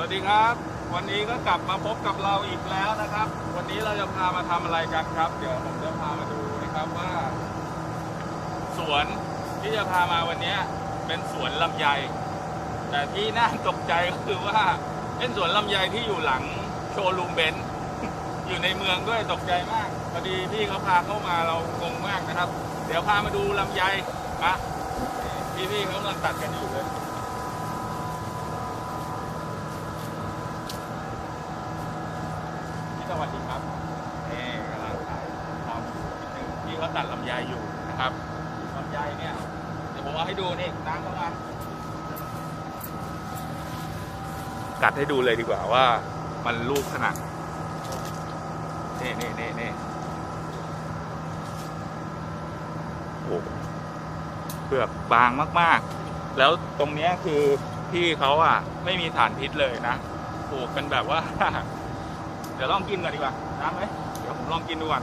สวัสดีครับ วันนี้ก็กลับมาพบกับเราอีกแล้วนะครับ วันนี้เราจะพามาทำอะไรกันครับ เดี๋ยวผมจะพามาดูนะครับว่า สวนที่จะพามาวันนี้เป็นสวนลำไย แต่ที่น่าตกใจก็คือว่าเป็นสวนลำไยที่อยู่หลังโชว์รูมเบนซ์อยู่ในเมืองด้วยตกใจมากพอดีพี่เขาพาเข้ามาเรางงมากนะครับ เดี๋ยวพามาดูลำไยมาพี่พี่ๆเขากำลังตัดกันอยู่เลย พี่ส วัสดีครับนี่กำลังถ่ายทำนิดนึงพี่เขาตัดลำไยอยู่นะครับลำไยเนี่ยเดี๋ยวผมเอาให้ดูนี่น้ำเข้ามากัดให้ดูเลยดีกว่าว่ามันลูกขนาดนี่นี่นี่นี่โอ้เปลือกบางมากๆ แล้วตรงเนี้ยคือพี่เขาอะ ไม่มีสารพิษเลยนะปลูกกันแบบว่า เดี๋ยวลองกินก่อนดีกว่าน้ำไหมเดี๋ยวผมลองกินดูก่อน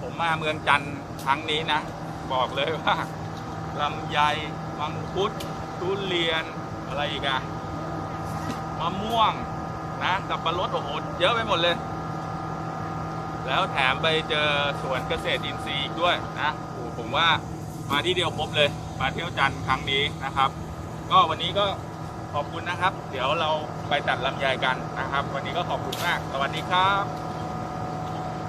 ผมมาเมืองจันทร์ครั้งนี้นะ บอกเลยว่าลำไยมังคุดทุเรียนอะไรอีกอะมะม่วงนะสับปะรดโอ้โหเยอะไปหมดเลย แล้วแถมไปเจอสวนเกษตรอินทรีย์อีกด้วยนะโอ้ผมว่ามาที่เดียวครบเลย มาเที่ยวจันทร์ครั้งนี้นะครับ ก็วันนี้ก็ขอบคุณนะครับ เดี๋ยวเราไปตัดลำไยกันนะครับ วันนี้ก็ขอบคุณมาก สวัสดีครับ